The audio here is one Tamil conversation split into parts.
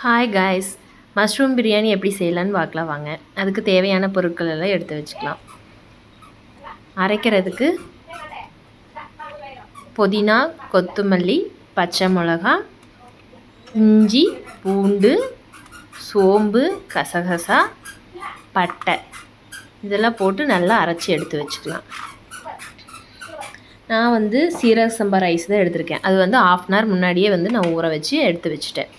ஹாய் காய்ஸ் மஷ்ரூம் பிரியாணி எப்படி செய்யலான்னு பார்க்கலாம் வாங்க. அதுக்கு தேவையான பொருட்கள் எல்லாம் எடுத்து வச்சுக்கலாம். அரைக்கிறதுக்கு புதினா கொத்தமல்லி பச்சை மிளகா இஞ்சி பூண்டு சோம்பு கசகசா பட்டை. இதெல்லாம் போட்டு நல்லா அரைச்சி எடுத்து வச்சுக்கலாம். நான் வந்து சீரக சம்பா ரைஸ் தான் எடுத்திருக்கேன். அது வந்து ஆஃப் அன் ஹவர் முன்னாடியே வந்து நான் ஊற வச்சு எடுத்து வச்சுட்டேன்.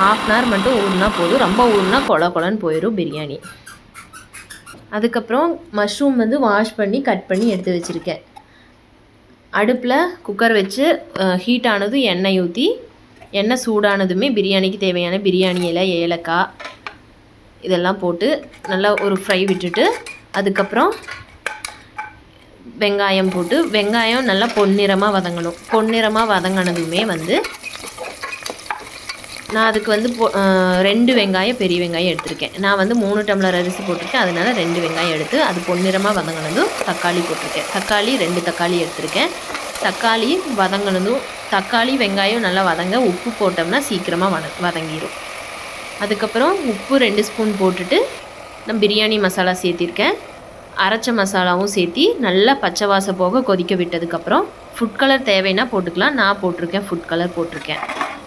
ஹாஃப் அன் ஹவர் மட்டும் ஊறினா போதும். ரொம்ப ஊறினா கொல கொலன்னு போயிடும் பிரியாணி. அதுக்கப்புறம் மஷ்ரூம் வந்து வாஷ் பண்ணி கட் பண்ணி எடுத்து வச்சுருக்கேன். அடுப்பில் குக்கர் வச்சு ஹீட் ஆனதும் எண்ணெய் ஊற்றி எண்ணெய் சூடானதுமே பிரியாணிக்கு தேவையான பிரியாணி இலை ஏலக்காய் இதெல்லாம் போட்டு நல்லா ஒரு ஃப்ரை விட்டுட்டு அதுக்கப்புறம் வெங்காயம் போட்டு வெங்காயம் நல்லா பொன்னிறமாக வதங்கணும். பொன்னிறமாக வதங்கினதுமே வந்து நான் அதுக்கு வந்து ரெண்டு வெங்காயம் பெரிய வெங்காயம் எடுத்திருக்கேன். நான் வந்து மூணு டம்ளர் அரிசி போட்டிருக்கேன். அதனால் ரெண்டு வெங்காயம் எடுத்து அது பொன்னிறமாக வதங்கினதும் தக்காளி போட்டிருக்கேன். தக்காளி ரெண்டு தக்காளி எடுத்திருக்கேன். தக்காளி வதங்கினதும் தக்காளி வெங்காயம் நல்லா வதங்க உப்பு போட்டோம்னா சீக்கிரமாக வத வதங்கிடும் அதுக்கப்புறம் உப்பு ரெண்டு ஸ்பூன் போட்டுட்டு நான் பிரியாணி மசாலா சேர்த்திருக்கேன். அரைச்ச மசாலாவும் சேர்த்தி நல்லா பச்சை வாசம் போக கொதிக்க விட்டதுக்கப்புறம் ஃபுட் கலர் தேவைன்னா போட்டுக்கலாம். நான் போட்டிருக்கேன் ஃபுட் கலர் போட்டிருக்கேன்.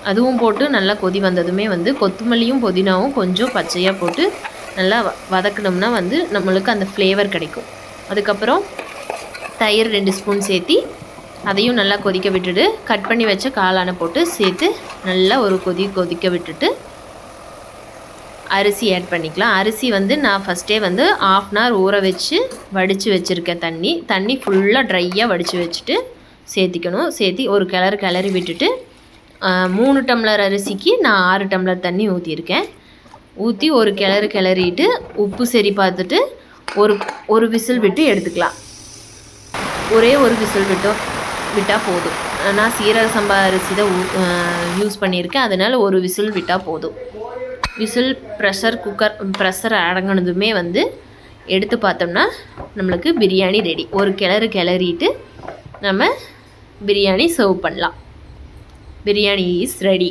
அதுவும் போட்டு நல்லா கொதி வந்ததுமே வந்து கொத்தமல்லியும் புதினாவும் கொஞ்சம் பச்சையாக போட்டு நல்லா வதக்கினோம்னா வந்து நம்மளுக்கு அந்த ஃப்ளேவர் கிடைக்கும். அதுக்கப்புறம் தயிர் ரெண்டு ஸ்பூன் சேர்த்தி அதையும் நல்லா கொதிக்க விட்டுட்டு கட் பண்ணி வச்ச காளானை போட்டு சேர்த்து நல்லா ஒரு கொதி கொதிக்க விட்டுட்டு அரிசி ஆட் பண்ணிக்கலாம். அரிசி வந்து நான் ஃபஸ்ட்டே வந்து ஆஃப் அன் ஹவர் ஊற வச்சு வடித்து வச்சுருக்கேன் தண்ணி. தண்ணி ஃபுல்லாக ட்ரையாக வடித்து வச்சுட்டு சேர்த்திக்கணும். சேர்த்தி ஒரு கிளறு கிளறி விட்டுட்டு மூணு டம்ளர் அரிசிக்கு நான் ஆறு டம்ளர் தண்ணி ஊற்றிருக்கேன் ஊற்றி ஒரு கிளறு கிளறிட்டு உப்பு சரி பார்த்துட்டு ஒரு ஒரு விசில் விட்டு எடுத்துக்கலாம். ஒரே ஒரு விசில் விட்டோம் விட்டால் போதும். நான் சீரக சம்பா அரிசி தான் யூஸ் பண்ணியிருக்கேன். அதனால் ஒரு விசில் விட்டால் போதும். விசில் ப்ரெஷர் குக்கர் ப்ரெஷர் அடங்கினதுமே வந்து எடுத்து பார்த்தோம்னா நம்மளுக்கு பிரியாணி ரெடி ஒரு கிளறு கிளறிட்டு நம்ம பிரியாணி சர்வ் பண்ணலாம். Biryani is ready